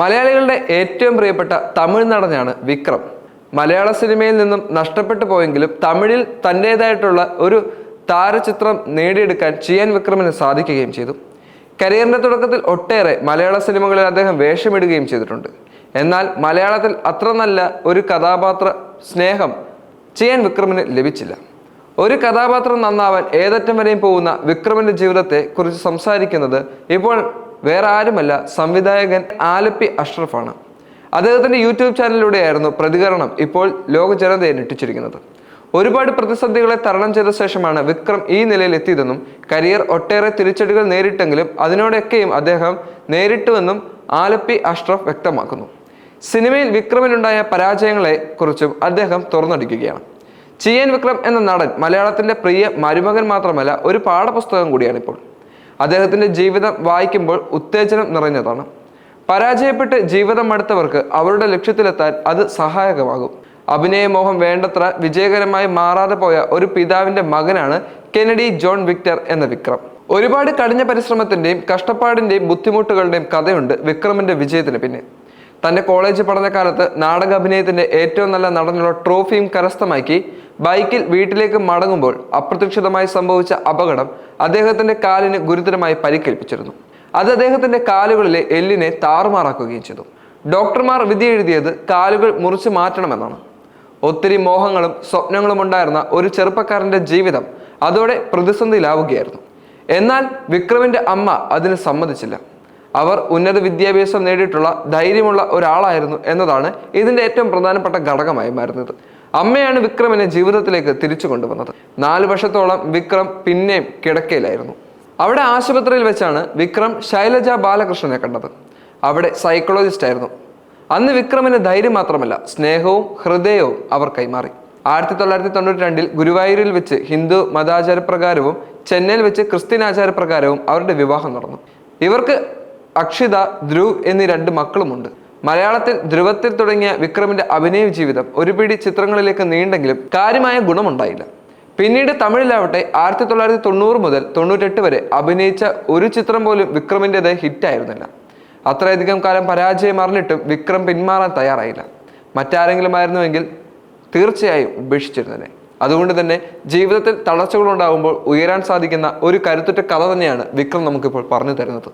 മലയാളികളുടെ ഏറ്റവും പ്രിയപ്പെട്ട തമിഴ് നടനാണ് വിക്രം. മലയാള സിനിമയിൽ നിന്നും നഷ്ടപ്പെട്ടു പോയെങ്കിലും തമിഴിൽ തന്റേതായിട്ടുള്ള ഒരു താരചിത്രം നേടിയെടുക്കാൻ ചിയൻ വിക്രമിന് സാധിക്കുകയും ചെയ്തു. കരിയറിന്റെ തുടക്കത്തിൽ ഒട്ടേറെ മലയാള സിനിമകളിൽ അദ്ദേഹം വേഷമിടുകയും ചെയ്തിട്ടുണ്ട്. എന്നാൽ മലയാളത്തിൽ അത്ര നല്ല ഒരു കഥാപാത്ര സ്നേഹം ചിയൻ വിക്രമിന് ലഭിച്ചില്ല. ഒരു കഥാപാത്രം നന്നാവാൻ ഏതറ്റം വരെയും പോകുന്ന വിക്രമിന്റെ ജീവിതത്തെ കുറിച്ച് സംസാരിക്കുന്നത് ഇപ്പോൾ വേറെ ആരുമല്ല സംവിധായകൻ ആലപ്പി അഷ്റഫാണ്. അദ്ദേഹത്തിന്റെ യൂട്യൂബ് ചാനലിലൂടെയായിരുന്നു പ്രതികരണം ഇപ്പോൾ ലോക ജനതയെ ഞെട്ടിച്ചിരിക്കുന്നത്. ഒരുപാട് പ്രതിസന്ധികളെ തരണം ചെയ്ത ശേഷമാണ് വിക്രം ഈ നിലയിൽ എത്തിയതെന്നും കരിയർ ഒട്ടേറെ തിരിച്ചടികൾ നേരിട്ടെങ്കിലും അതിനോടൊക്കെയും അദ്ദേഹം നേരിട്ടുവെന്നും ആലപ്പി അഷ്റഫ് വ്യക്തമാക്കുന്നു. സിനിമയിൽ വിക്രമിനുണ്ടായ പരാജയങ്ങളെ കുറിച്ചും അദ്ദേഹം തുറന്നടിക്കുകയാണ്. ചിയൻ വിക്രം എന്ന നടൻ മലയാളത്തിന്റെ പ്രിയ മരുമകൻ മാത്രമല്ല ഒരു പാഠപുസ്തകം കൂടിയാണിപ്പോൾ. അദ്ദേഹത്തിന്റെ ജീവിതം വായിക്കുമ്പോൾ ഉത്തേജനം നിറഞ്ഞതാണ്. പരാജയപ്പെട്ട് ജീവിതം അടുത്തവർക്ക് അവരുടെ ലക്ഷ്യത്തിലെത്താൻ അത് സഹായകമാകും. അഭിനയമോഹം വേണ്ടത്ര വിജയകരമായി മാറാതെ പോയ ഒരു പിതാവിന്റെ മകനാണ് കെനഡി ജോൺ വിക്ടർ എന്ന വിക്രം. ഒരുപാട് കഠിന പരിശ്രമത്തിന്റെയും കഷ്ടപ്പാടിന്റെയും ബുദ്ധിമുട്ടുകളുടെയും കഥയുണ്ട് വിക്രമിന്റെ വിജയത്തിന് പിന്നെ തന്റെ കോളേജ് പഠനകാലത്ത് നാടക അഭിനയത്തിന്റെ ഏറ്റവും നല്ല നടനുള്ള ട്രോഫിയും കരസ്ഥമാക്കി ബൈക്കിൽ വീട്ടിലേക്ക് മടങ്ങുമ്പോൾ അപ്രതീക്ഷിതമായി സംഭവിച്ച അപകടം അദ്ദേഹത്തിന്റെ കാലിന് ഗുരുതരമായി പരിക്കേൽപ്പിച്ചിരുന്നു. അത് അദ്ദേഹത്തിന്റെ കാലുകളിലെ എല്ലിനെ താറുമാറാക്കുകയും ചെയ്തു. ഡോക്ടർമാർ വിധി എഴുതിയത് കാലുകൾ മുറിച്ചു മാറ്റണമെന്നാണ്. ഒത്തിരി മോഹങ്ങളും സ്വപ്നങ്ങളും ഉണ്ടായിരുന്ന ഒരു ചെറുപ്പക്കാരന്റെ ജീവിതം അതോടെ പ്രതിസന്ധിയിലാവുകയായിരുന്നു. എന്നാൽ വിക്രമിന്റെ അമ്മ അതിന് സമ്മതിച്ചില്ല. അവർ ഉന്നത വിദ്യാഭ്യാസം നേടിയിട്ടുള്ള ധൈര്യമുള്ള ഒരാളായിരുന്നു എന്നതാണ് ഇതിന്റെ ഏറ്റവും പ്രധാനപ്പെട്ട ഘടകമായി മാറുന്നത്. അമ്മയാണ് വിക്രമിനെ ജീവിതത്തിലേക്ക് തിരിച്ചു കൊണ്ടുവന്നത്. നാല് വർഷത്തോളം വിക്രം പിന്നെയും കിടക്കയിലായിരുന്നു. അവിടെ ആശുപത്രിയിൽ വെച്ചാണ് വിക്രം ശൈലജ ബാലകൃഷ്ണനെ കണ്ടത്. അവിടെ സൈക്കോളജിസ്റ്റ് ആയിരുന്നു. അന്ന് വിക്രമിന് ധൈര്യം മാത്രമല്ല സ്നേഹവും ഹൃദയവും അവർ കൈമാറി. ആയിരത്തി തൊള്ളായിരത്തി തൊണ്ണൂറ്റി രണ്ടിൽ ഗുരുവായൂരിൽ വെച്ച് ഹിന്ദു മതാചാരപ്രകാരവും ചെന്നൈയിൽ വെച്ച് ക്രിസ്ത്യൻ ആചാരപ്രകാരവും അവരുടെ വിവാഹം നടന്നു. ഇവർക്ക് അക്ഷിത ധ്രുവ് എന്നീ രണ്ട് മക്കളുമുണ്ട്. മലയാളത്തിൽ ധ്രുവത്തിൽ തുടങ്ങിയ വിക്രമിന്റെ അഭിനയ ജീവിതം ഒരു പിടി ചിത്രങ്ങളിലേക്ക് നീണ്ടെങ്കിലും കാര്യമായ ഗുണമുണ്ടായില്ല. പിന്നീട് തമിഴിലാവട്ടെ ആയിരത്തി തൊള്ളായിരത്തി തൊണ്ണൂറ് മുതൽ തൊണ്ണൂറ്റെട്ട് വരെ അഭിനയിച്ച ഒരു ചിത്രം പോലും വിക്രമിന്റെത് ഹിറ്റായിരുന്നില്ല. അത്രയധികം കാലം പരാജയം അറിഞ്ഞിട്ടും വിക്രം പിന്മാറാൻ തയ്യാറായില്ല. മറ്റാരെങ്കിലും ആയിരുന്നുവെങ്കിൽ തീർച്ചയായും ഉപേക്ഷിച്ചിരുന്നതിനെ അതുകൊണ്ട് തന്നെ ജീവിതത്തിൽ തളർച്ചകളുണ്ടാകുമ്പോൾ ഉയരാൻ സാധിക്കുന്ന ഒരു കരുത്തുറ്റ കഥ തന്നെയാണ് വിക്രം നമുക്കിപ്പോൾ പറഞ്ഞു തരുന്നത്.